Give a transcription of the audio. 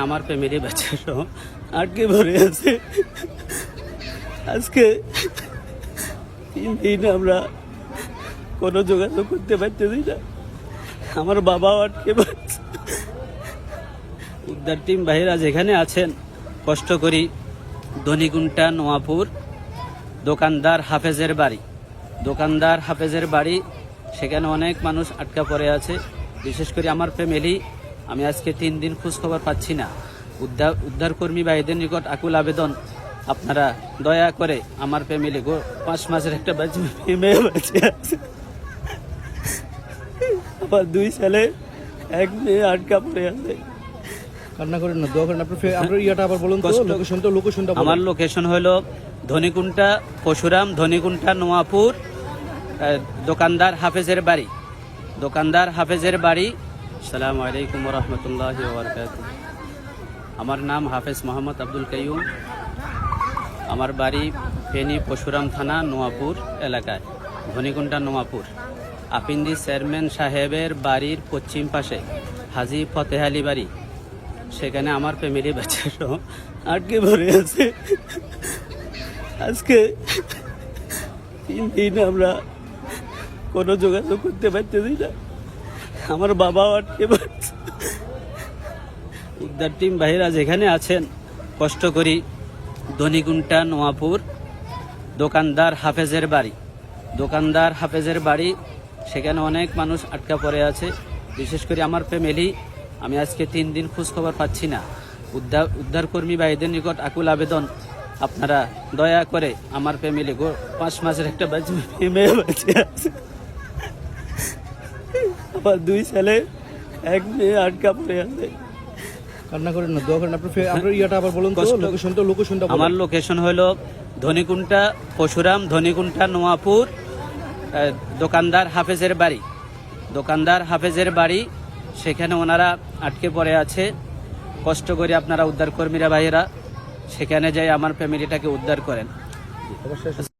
আমার ফ্যামিলি বাচ্চারাও আটকে পড়ে আছে আজকে তিন দিন আমরা কোনো যোগাযোগ করতে পারতেছি না। আমার বাবাও আটকে পড়ছে। উদ্ধার টিম বাহিরা যেখানে আছেন, কষ্ট করি ধনিকুন্টা নোয়াপুর, দোকানদার হাফেজের বাড়ি। দোকানদার হাফেজের বাড়ি, সেখানে অনেক মানুষ আটকা পড়ে আছে। বিশেষ করে আমার ফ্যামিলি আমি আজকে তিন দিন খোঁজখবর পাচ্ছি না। উদ্ধার উদ্ধারকর্মী বা ভাইদের নিকট আকুল আবেদন। আপনারা দয়া করে আমার ফ্যামিলি গো পাঁচ মাসের একটা মেয়ে আছে। আমার দুই সালে এক মেয়ে আটকা পড়ে আছে। কান্না করেন না দোয়া করেন। আপনার আপনার ইয়েটা আবার বলুন লোকেশন তো লোকেশনটা আমার লোকেশন হলো ধনিকুন্টা পশুরাম ধনিকুন্টা নোয়াপুর দোকানদার হাফেজের বাড়ি। দোকানদার হাফেজের বাড়ি সালাম আলাইকুম রহমতুল্লাহ আমার নাম হাফেজ মোহাম্মদ আব্দুল কাইয়ুম। আমার বাড়ি ফেনী পশুরাম থানা, নোয়াপুর এলাকায় ধনিকুন্টা নোয়াপুর। আপিন্দি চেয়ারম্যান সাহেবের বাড়ির পশ্চিম পাশে, হাজি ফতেহ আলী বাড়ি। সেখানে আমার ফ্যামিলি বাচ্চারাও আটকে ভরে আছে। আজকে তিন দিন আমরা কোনো যোগাযোগ করতে পারতেছি না। আমার বাবাও আটকে উদ্ধার টিম বাহিরা যেখানে আছেন। কষ্ট করি ধনিগুন্টা নোয়াপুর দোকানদার হাফেজের বাড়ি। দোকানদার হাফেজের বাড়ি, সেখানে অনেক মানুষ আটকা পড়ে আছে। বিশেষ করে আমার ফ্যামিলি, আমি আজকে তিন দিন খোঁজখবর পাচ্ছি না। উদ্ধার উদ্ধারকর্মী ভাইদের নিকট আকুল আবেদন। আপনারা দয়া করে আমার ফ্যামিলি পাঁচ মাসের একটা বাচ্চা আছে। আমার দুই ছেলে এক মেয়ে আটকা পড়ে আছে। কান্না করেন না দোয়া করেন। আপনার ফে- আপনার ইয়েটা আবার বলুন তো তো লোকেশনটা বলুন। আমার লোকেশন হলো ধনিকুন্টা পশুরাম ধনিকুন্টা নোয়াপুর দোকানদার হাফেজের বাড়ি। দোকানদার হাফেজের বাড়ি সেখানে ওনারা আটকে পড়ে আছে। কষ্ট করে আপনারা উদ্ধারকর্মীরা ভাইয়েরা সেখানে যাই আমার ফ্যামিলিটাকে উদ্ধার করেন।